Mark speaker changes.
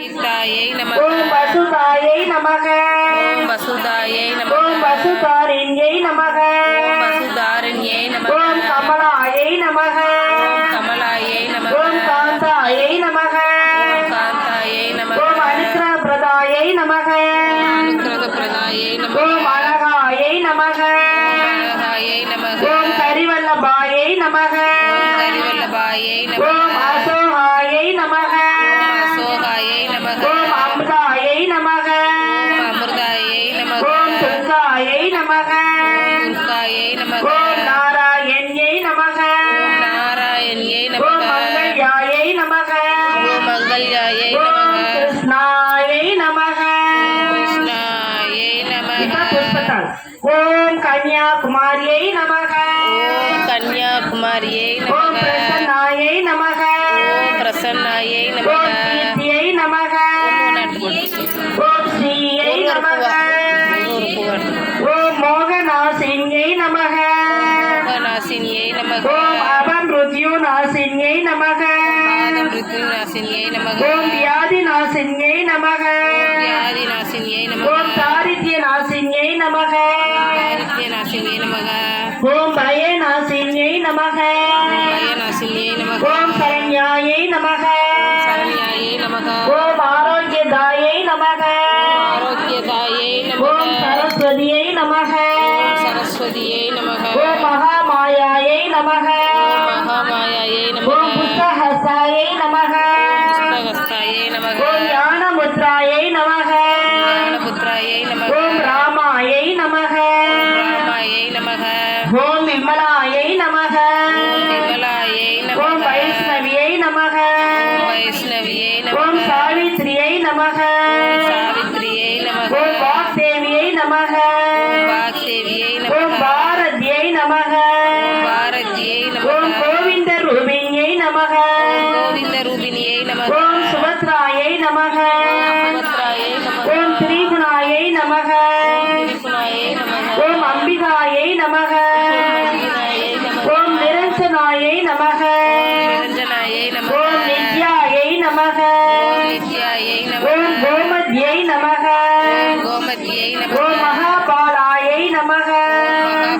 Speaker 1: தாயை நமக
Speaker 2: ஓம் வசுதாயை நமக
Speaker 1: ஓம் வசுதாயை நமக
Speaker 2: ஓம் வசுதாரிண்யை நமக
Speaker 1: ஓம் வசுதாரண்யே நமக
Speaker 2: ஓம் கமலாயை நமக
Speaker 1: கமலாயை நமக
Speaker 2: ஓம் காந்தாயை நமக
Speaker 1: காந்தாயை நமக
Speaker 2: ஓம் அனுக்கிரக பிரதாயை நமக
Speaker 1: அனுக்கிரக பிரதாயை நமக
Speaker 2: ஓம் அழகாயை நமக
Speaker 1: அழகாயை நமக
Speaker 2: ஓம் கரிவல்லபாயை நமக
Speaker 1: கரிவல்லபாயை நமக
Speaker 2: ஓம் அசோகாயை நமக
Speaker 1: நமக
Speaker 2: ஓம் அமுதாயை நமக
Speaker 1: ஓம் அமிர்தாயை நமக
Speaker 2: ஓம் துர்காயை நமக
Speaker 1: துர்காயை நமக
Speaker 2: ஓம் நாராயண்யை நமக
Speaker 1: நாராயண்யே
Speaker 2: ஓம்
Speaker 1: நமக
Speaker 2: மங்கள்யாயை நமக
Speaker 1: ஓம் மங்கள்யாயை
Speaker 2: ஓம்
Speaker 1: நமக
Speaker 2: கிருஷ்ணாயை நமக
Speaker 1: கிருஷ்ணாயை நமக
Speaker 2: இப்ப புஷ்பத்தால் ஓம் கன்யாகுமாரியை நமக
Speaker 1: ஓம் கன்யாகுமாரியை
Speaker 2: ஓம்
Speaker 1: நமக ஓம்
Speaker 2: மோகநாசின்யை நமக.
Speaker 1: நாசினியை நமக.
Speaker 2: ஓம் அபன்ருத்யு நாசின்யை நமக.
Speaker 1: நாசினியை நமக.
Speaker 2: ஓம் வியாதி நாசின்யை நமக.
Speaker 1: வியாதி நாசினியை நமக.
Speaker 2: ஓம் தாரித்ய நாசின்யை நமக.
Speaker 1: நாசினியை நமக.
Speaker 2: ஓம் பய நாசின்யை நமக.
Speaker 1: பய நாசினியை நமக.
Speaker 2: ஓம் சரண்யாயை நமக. சரஸ்வதியை நமக. ஓம் மகாமாயாயை நமக.
Speaker 1: மகாமாயாயை
Speaker 2: ஓம்
Speaker 1: நமக.
Speaker 2: புத்தஹஸ்தாயை நமக.
Speaker 1: புஷ்பகஸ்தாயை நமக.
Speaker 2: ஓம் ஞானமுத்ராயை நமக.
Speaker 1: ஞானபுத்ராயை நமக.
Speaker 2: ஓம் ராமாயை நமக.
Speaker 1: ராமாயை நமக.
Speaker 2: ஓம் விமலாயை நமக.
Speaker 1: விமலாயை
Speaker 2: ஓம்
Speaker 1: நமக.
Speaker 2: வைஷ்ணவியை நமக.
Speaker 1: வைஷ்ணவியை
Speaker 2: ஓம்
Speaker 1: நமக.
Speaker 2: சாவித்ரியை நமக.
Speaker 1: சாவித்ரியை நமக.
Speaker 2: ஓம் வாக்தேவியை நமக
Speaker 1: வாக்தேவியை
Speaker 2: ஓம்
Speaker 1: நமக
Speaker 2: பாரதியை நமக
Speaker 1: பாரதியை
Speaker 2: ஓம்
Speaker 1: நமக
Speaker 2: கோவிந்த ரூபிணியை நமக
Speaker 1: கோவிந்த ரூபிணியை நமக
Speaker 2: ஓம் சுபத்ராயை நமக
Speaker 1: சுபத்ராயை நமக
Speaker 2: ஓம் திரிகுணாயை நமக
Speaker 1: நமக
Speaker 2: ஓம் அம்பிகாயை நமக
Speaker 1: நமக
Speaker 2: ஓம் நிரஞ்சனாயை நமக
Speaker 1: நிரஞ்சனாயை நமக
Speaker 2: ஓம் நித்யாயை நமக
Speaker 1: நித்யாயை
Speaker 2: ஓம்
Speaker 1: நமக
Speaker 2: கோமத்யை நமக